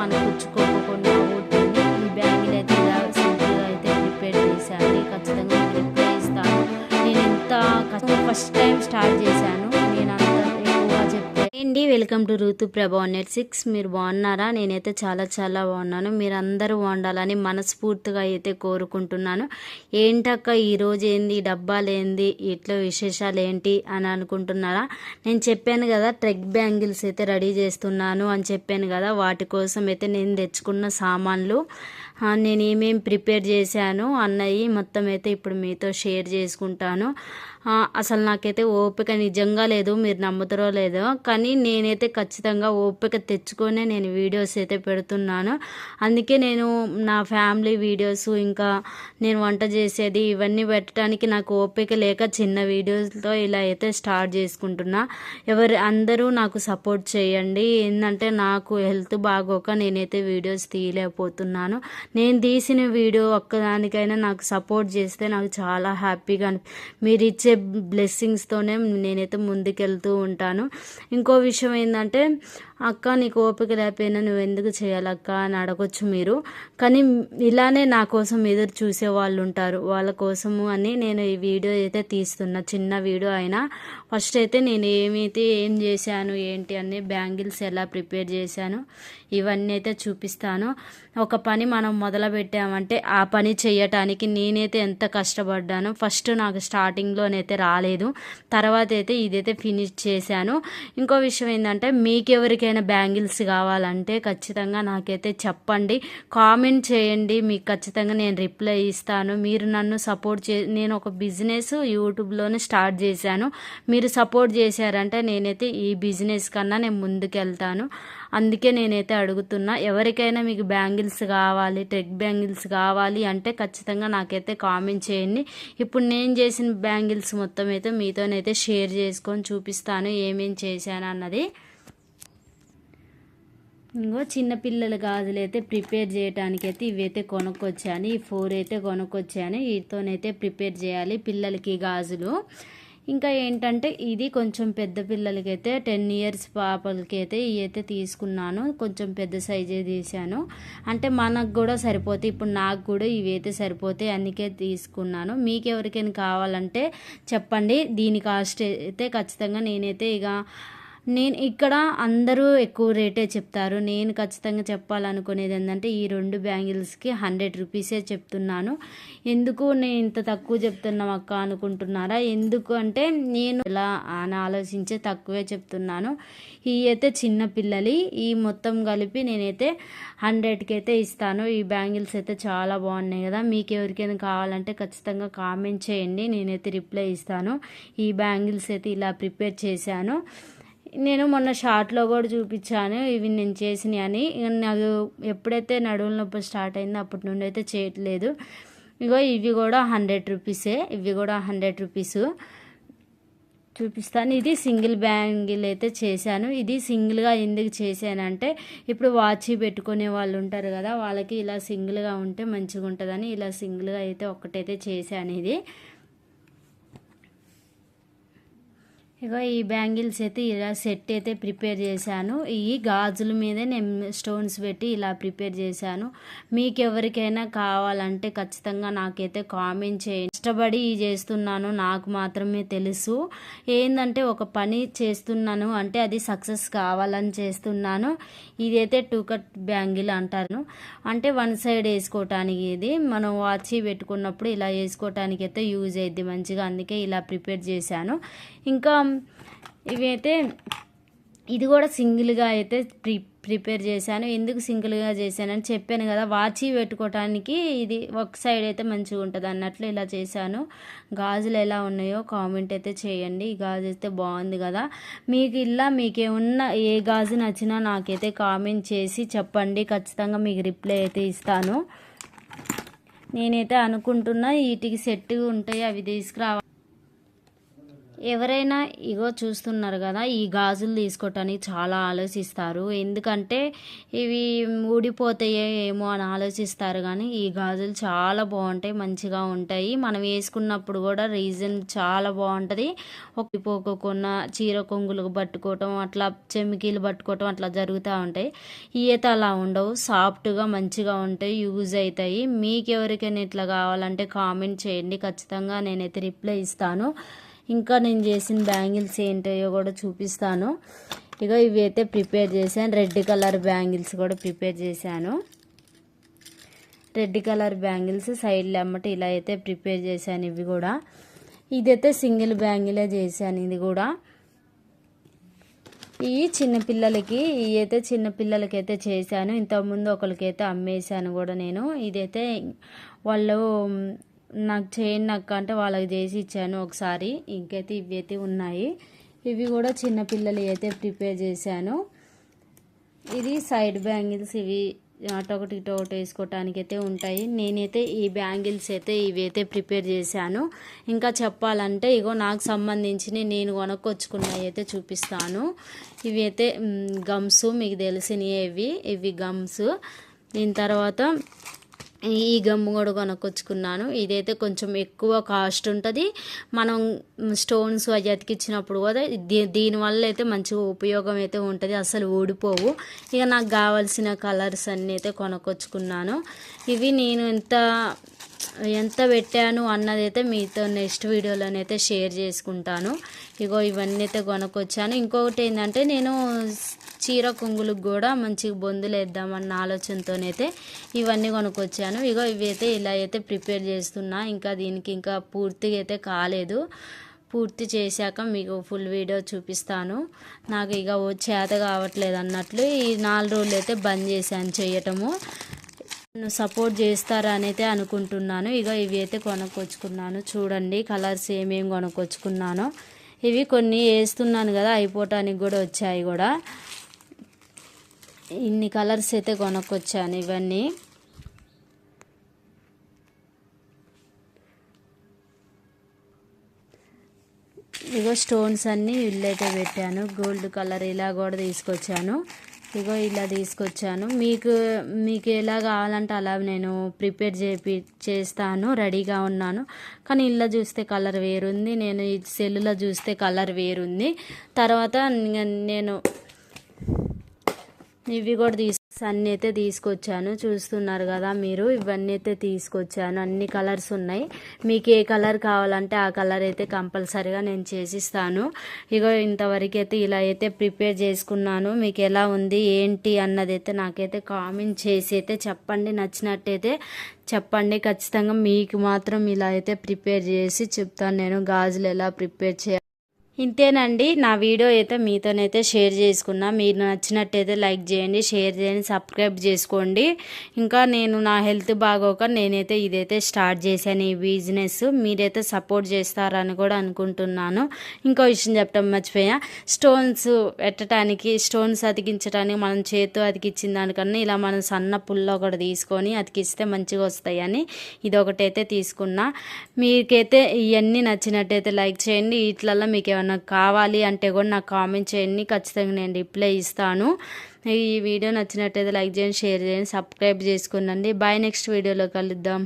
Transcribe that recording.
మనకు పుచ్చుకోకుండా welcome to ఋతు ప్రభా నెట్ సిక్స్. మీరు బాగున్నారా? నేనైతే చాలా చాలా బాగున్నాను. మీరు అందరూ బాగుండాలని మనస్ఫూర్తిగా అయితే కోరుకుంటున్నాను. ఏంటక్క ఈరోజు ఏంది? డబ్బాలు ఏంది? ఇట్లా విశేషాలు ఏంటి అని అనుకుంటున్నారా? నేను చెప్పాను కదా ట్రెక్ బ్యాంగిల్స్ అయితే రెడీ చేస్తున్నాను అని చెప్పాను కదా వాటి కోసం అయితే నేను తెచ్చుకున్న సామాన్లు. నేను ఏమేమి ప్రిపేర్ చేశాను అన్నవి మొత్తం అయితే ఇప్పుడు మీతో షేర్ చేసుకుంటాను. అసలు నాకైతే ఓపిక నిజంగా లేదు మీరు నమ్ముతారో లేదో కానీ నేనైతే ఖచ్చితంగా ఓపిక తెచ్చుకొనే నేను వీడియోస్ అయితే పెడుతున్నాను. అందుకే నేను నా ఫ్యామిలీ వీడియోస్ ఇంకా నేను వంట చేసేది ఇవన్నీ పెట్టడానికి నాకు ఓపిక లేక చిన్న వీడియోస్తో ఇలా అయితే స్టార్ట్ చేసుకుంటున్నా. ఎవరు అందరూ నాకు సపోర్ట్ చేయండి. ఏంటంటే నాకు హెల్త్ బాగోక నేనైతే వీడియోస్ తీయలేకపోతున్నాను. నేను తీసిన వీడియో ఒక్కదానికైనా నాకు సపోర్ట్ చేస్తే నాకు చాలా హ్యాపీగా అనిపి మీరు ఇచ్చే బ్లెస్సింగ్స్తోనే నేనైతే ముందుకెళ్తూ ఉంటాను. ఇంకో విషయం ఏంటంటే అక్క నీకు ఓపిక లేకపోయినా నువ్వు ఎందుకు చేయాలక్క అని అడగొచ్చు మీరు. కానీ ఇలానే నా కోసం ఎదురు చూసే వాళ్ళు ఉంటారు. వాళ్ళ కోసము అని నేను ఈ వీడియో అయితే తీస్తున్నా. చిన్న వీడియో అయినా. ఫస్ట్ అయితే నేను ఏమైతే ఏం చేశాను ఏంటి అని బ్యాంగిల్స్ ఎలా ప్రిపేర్ చేశాను ఇవన్నీ అయితే చూపిస్తాను. ఒక పని మనం మొదలు పెట్టామంటే ఆ పని చేయటానికి నేనైతే ఎంత కష్టపడ్డానో ఫస్ట్ నాకు స్టార్టింగ్లోనైతే రాలేదు. తర్వాత అయితే ఇదైతే ఫినిష్ చేశాను. ఇంకో విషయం ఏంటంటే ఎవరికైనా బ్యాంగిల్స్ కావాలంటే ఖచ్చితంగా నాకైతే చెప్పండి. కామెంట్ చేయండి. మీకు ఖచ్చితంగా నేను రిప్లై ఇస్తాను. మీరు నన్ను సపోర్ట్ చే నేను ఒక బిజినెస్ యూట్యూబ్లోనే స్టార్ట్ చేశాను. మీరు సపోర్ట్ చేశారంటే నేనైతే ఈ బిజినెస్ కన్నా నేను ముందుకెళ్తాను. అందుకే నేనైతే అడుగుతున్నా ఎవరికైనా మీకు బ్యాంగిల్స్ కావాలి టెక్ బ్యాంగిల్స్ కావాలి అంటే ఖచ్చితంగా నాకైతే కామెంట్ చేయండి. ఇప్పుడు నేను చేసిన బ్యాంగిల్స్ మొత్తం అయితే మీతోనైతే షేర్ చేసుకొని చూపిస్తాను ఏమేం చేశాను అన్నది. ఇంకో చిన్నపిల్లల గాజులు అయితే ప్రిపేర్ చేయడానికి అయితే ఇవైతే కొనుక్కొచ్చాను. ఈ ఫోర్ అయితే కొనుక్కొచ్చాను. వీటితోనైతే ప్రిపేర్ చేయాలి పిల్లలకి గాజులు. ఇంకా ఏంటంటే ఇది కొంచెం పెద్ద పిల్లలకి అయితే టెన్ ఇయర్స్ పాపలకి అయితే ఇవి అయితే తీసుకున్నాను. కొంచెం పెద్ద సైజే తీశాను. అంటే మనకు కూడా సరిపోతాయి. ఇప్పుడు నాకు కూడా ఇవి అయితే సరిపోతాయి. అందుకే తీసుకున్నాను. మీకు ఎవరికైనా కావాలంటే చెప్పండి. దీని కాస్ట్ అయితే ఖచ్చితంగా నేనైతే ఇక నేను ఇక్కడ అందరూ ఎక్కువ రేటే చెప్తారు. నేను ఖచ్చితంగా చెప్పాలనుకునేది ఏంటంటే ఈ రెండు బ్యాంగిల్స్కి హండ్రెడ్ రూపీసే చెప్తున్నాను. ఎందుకు నేను ఇంత తక్కువ చెప్తున్నాం అక్క అనుకుంటున్నారా? ఎందుకు అంటే నేను ఇలా అని ఆలోచించే తక్కువే చెప్తున్నాను. ఈ అయితే చిన్న పిల్లలి ఈ మొత్తం కలిపి నేనైతే హండ్రెడ్కి అయితే ఇస్తాను. ఈ బ్యాంగిల్స్ అయితే చాలా బాగున్నాయి కదా. మీకు ఎవరికైనా కావాలంటే ఖచ్చితంగా కామెంట్ చేయండి. నేనైతే రిప్లై ఇస్తాను. ఈ బ్యాంగిల్స్ అయితే ఇలా ప్రిపేర్ చేశాను. నేను మొన్న షార్ట్లో కూడా చూపించాను ఇవి నేను చేసినవి అని. ఇక నాకు ఎప్పుడైతే నడువుల నొప్పి స్టార్ట్ అయిందో అప్పటి నుండి అయితే చేయట్లేదు. ఇగో ఇవి కూడా హండ్రెడ్ రూపీసే ఇవి కూడా హండ్రెడ్ రూపీస్ చూపిస్తాను. ఇది సింగిల్ బ్యాంగిల్ అయితే చేశాను. ఇది సింగిల్గా ఎందుకు చేశానంటే ఇప్పుడు వాచ్ పెట్టుకునే వాళ్ళు ఉంటారు కదా వాళ్ళకి ఇలా సింగిల్గా ఉంటే మంచిగా ఉంటుందని ఇలా సింగిల్గా అయితే ఒక్కటైతే చేశాను ఇది. ఇక ఈ బ్యాంగిల్స్ అయితే ఇలా సెట్ అయితే ప్రిపేర్ చేశాను. ఈ గాజుల మీద నేను స్టోన్స్ పెట్టి ఇలా ప్రిపేర్ చేశాను. మీకు ఎవరికైనా కావాలంటే ఖచ్చితంగా నాకైతే కామెంట్ చేయండి. కష్టపడి చేస్తున్నాను నాకు మాత్రమే తెలుసు. ఏంటంటే ఒక పని చేస్తున్నాను అంటే అది సక్సెస్ కావాలని చేస్తున్నాను. ఇదైతే టూ కట్ బ్యాంగిల్ అంటారు. అంటే వన్ సైడ్ వేసుకోవటానికి ఇది. మనం వాచ్ పెట్టుకున్నప్పుడు ఇలా వేసుకోవటానికి అయితే యూజ్ అయ్యిద్ది మంచిగా. అందుకే ఇలా ప్రిపేర్ చేశాను. ఇంకా ఇవి అయితే ఇది కూడా సింగిల్గా అయితే ప్రి ప్రిపేర్ చేశాను ఎందుకు సింగిల్గా చేశానని చెప్పాను కదా. వాచి పెట్టుకోవటానికి ఇది ఒక సైడ్ అయితే మంచిగా ఉంటుంది అన్నట్లు ఇలా చేశాను. గాజులు ఎలా ఉన్నాయో కామెంట్ అయితే చేయండి. ఈ గాజు అయితే బాగుంది కదా. మీకు ఇలా మీకేమున్నా ఏ గాజు నచ్చినా నాకైతే కామెంట్ చేసి చెప్పండి. ఖచ్చితంగా మీకు రిప్లై అయితే ఇస్తాను. నేనైతే అనుకుంటున్నా వీటికి సెట్ ఉంటాయి అవి తీసుకురావాలి. ఎవరైనా ఇగో చూస్తున్నారు కదా ఈ గాజులు తీసుకోవటానికి చాలా ఆలోచిస్తారు. ఎందుకంటే ఇవి ఊడిపోతాయో ఏమో అని ఆలోచిస్తారు కానీ ఈ గాజులు చాలా బాగుంటాయి మంచిగా ఉంటాయి. మనం వేసుకున్నప్పుడు కూడా రీజన్ చాలా బాగుంటుంది. ఒక్కిపోకోకుండా చీర కొంగులు పట్టుకోవటం అట్లా చెమికీలు పట్టుకోవటం అట్లా జరుగుతూ ఉంటాయి. ఈత అలా ఉండవు సాఫ్ట్గా మంచిగా ఉంటాయి యూజ్ అవుతాయి. మీకు ఎవరికైనా ఇట్లా కావాలంటే కామెంట్ చేయండి. ఖచ్చితంగా నేనైతే రిప్లై ఇస్తాను. ఇంకా నేను చేసిన బ్యాంగిల్స్ ఏంటో కూడా చూపిస్తాను. ఇక ఇవి అయితే ప్రిపేర్ చేశాను. రెడ్ కలర్ బ్యాంగిల్స్ కూడా ప్రిపేర్ చేశాను. రెడ్ కలర్ బ్యాంగిల్స్ సైడ్ అమ్మటి ఇలా అయితే ప్రిపేర్ చేశాను ఇవి కూడా. ఇదైతే సింగిల్ బ్యాంగిలే చేశాను ఇది కూడా. ఈ చిన్నపిల్లలకి ఇవి అయితే చిన్నపిల్లలకి అయితే చేశాను. ఇంతకుముందు ఒకరికైతే అమ్మేశాను కూడా నేను. ఇదైతే వాళ్ళు నాకు చేయండి అక్క అంటే వాళ్ళకి చేసి ఇచ్చాను ఒకసారి. ఇంకైతే ఇవి అయితే ఉన్నాయి. ఇవి కూడా చిన్నపిల్లలు అయితే ప్రిపేర్ చేశాను. ఇది సైడ్ బ్యాంగిల్స్ ఇవి అటొకటి ఇటొకటి వేసుకోవటానికి అయితే ఉంటాయి. నేనైతే ఈ బ్యాంగిల్స్ అయితే ఇవి అయితే ప్రిపేర్ చేశాను. ఇంకా చెప్పాలంటే ఇగో నాకు సంబంధించి నేను కొనుక్కొచ్చుకున్నవి అయితే చూపిస్తాను. ఇవి అయితే గమ్స్ మీకు తెలిసినవి ఇవి. గమ్స్ దీని తర్వాత ఈ గమ్ము కూడా కొనుక్కొచ్చుకున్నాను. ఇదైతే కొంచెం ఎక్కువ కాస్ట్ ఉంటుంది. మనం స్టోన్స్ అవి అతికిచ్చినప్పుడు కూడా దీ దీనివల్ల అయితే మంచిగా ఉపయోగం అయితే ఉంటుంది. అసలు ఊడిపోవు. ఇక నాకు కావాల్సిన కలర్స్ అన్నీ అయితే కొనుక్కొచ్చుకున్నాను. ఇవి నేను ఎంత ఎంత పెట్టాను అన్నది అయితే మీతో నెక్స్ట్ వీడియోలోనైతే షేర్ చేసుకుంటాను. ఇగో ఇవన్నీ అయితే కొనుక్కొచ్చాను. ఇంకొకటి ఏంటంటే నేను చీర కొంగులకు కూడా మంచిగా బొందులు వేద్దామన్న ఆలోచనతోనైతే ఇవన్నీ కొనుక్కొచ్చాను. ఇగో ఇవి అయితే ఇలా అయితే ప్రిపేర్ చేస్తున్నా. ఇంకా దీనికి ఇంకా పూర్తిగా అయితే కాలేదు. పూర్తి చేశాక మీకు ఫుల్ వీడియో చూపిస్తాను. నాకు ఇక చేత కావట్లేదు అన్నట్లు ఈ నాలుగు రోజులు అయితే బంద్ చేశాను చేయటము. సపోర్ట్ చేస్తారా అని అయితే అనుకుంటున్నాను. ఇక ఇవి అయితే కొనుక్కొచ్చుకున్నాను. చూడండి కలర్స్ ఏమేమి కొనుక్కొచ్చుకున్నానో. ఇవి కొన్ని వేస్తున్నాను కదా అయిపోవటానికి కూడా వచ్చాయి కూడా. ఇన్ని కలర్స్ అయితే కొనుక్కొచ్చాను ఇవన్నీ. ఇగో స్టోన్స్ అన్నీ ఇల్లైతే పెట్టాను. గోల్డ్ కలర్ ఇలా కూడా తీసుకొచ్చాను. ఇగో ఇలా తీసుకొచ్చాను. మీకు మీకు ఎలా కావాలంటే అలా నేను ప్రిపేర్ చేపి చేస్తాను రెడీగా ఉన్నాను. కానీ ఇలా చూస్తే కలర్ వేరుంది. నేను ఈ సెల్లులో చూస్తే కలర్ వేరుంది. తర్వాత నేను ఇవి కూడా తీసుకు సన్ని అయితే తీసుకొచ్చాను. చూస్తున్నారు కదా మీరు ఇవన్నీ అయితే తీసుకొచ్చాను. అన్ని కలర్స్ ఉన్నాయి. మీకు ఏ కలర్ కావాలంటే ఆ కలర్ అయితే కంపల్సరీగా నేను చేసిస్తాను. ఇగో ఇంతవరకు అయితే ఇలా అయితే ప్రిపేర్ చేసుకున్నాను. మీకు ఎలా ఉంది ఏంటి అన్నది అయితే నాకైతే కామెంట్ చేసి అయితే చెప్పండి. నచ్చినట్టయితే చెప్పండి. ఖచ్చితంగా మీకు మాత్రం ఇలా అయితే ప్రిపేర్ చేసి చెప్తాను. నేను గాజులు ఎలా ప్రిపేర్ చేయాలి ఇంతేనండి. నా వీడియో అయితే మీతోనైతే షేర్ చేసుకున్నా. మీరు నచ్చినట్టయితే లైక్ చేయండి షేర్ చేయండి సబ్స్క్రైబ్ చేసుకోండి. ఇంకా నేను నా హెల్త్ బాగోక నేనైతే ఇదైతే స్టార్ట్ చేశాను ఈ బిజినెస్. మీరైతే సపోర్ట్ చేస్తారని కూడా అనుకుంటున్నాను. ఇంకో విషయం చెప్పడం మర్చిపోయా. స్టోన్స్ పెట్టడానికి స్టోన్స్ అతికించడానికి మనం చేతితో అతికించిన దానికన్నా ఇలా మనం సన్న పుల్ల ఒకటి తీసుకొని అతికిస్తే మంచిగా వస్తాయని ఇదొకటైతే తీసుకున్నా. మీకైతే ఇవన్నీ నచ్చినట్టయితే లైక్ చేయండి. వీటిలలో మీకు ఏమైనా ఏమన్నా కావాలి అంటే కూడా నాకు కామెంట్ చేయండి ఖచ్చితంగా నేను రిప్లై ఇస్తాను. ఈ వీడియో నచ్చినట్టయితే లైక్ చేయండి షేర్ చేయండి సబ్స్క్రైబ్ చేసుకోండి బాయ్ నెక్స్ట్ వీడియోలో కలుద్దాం.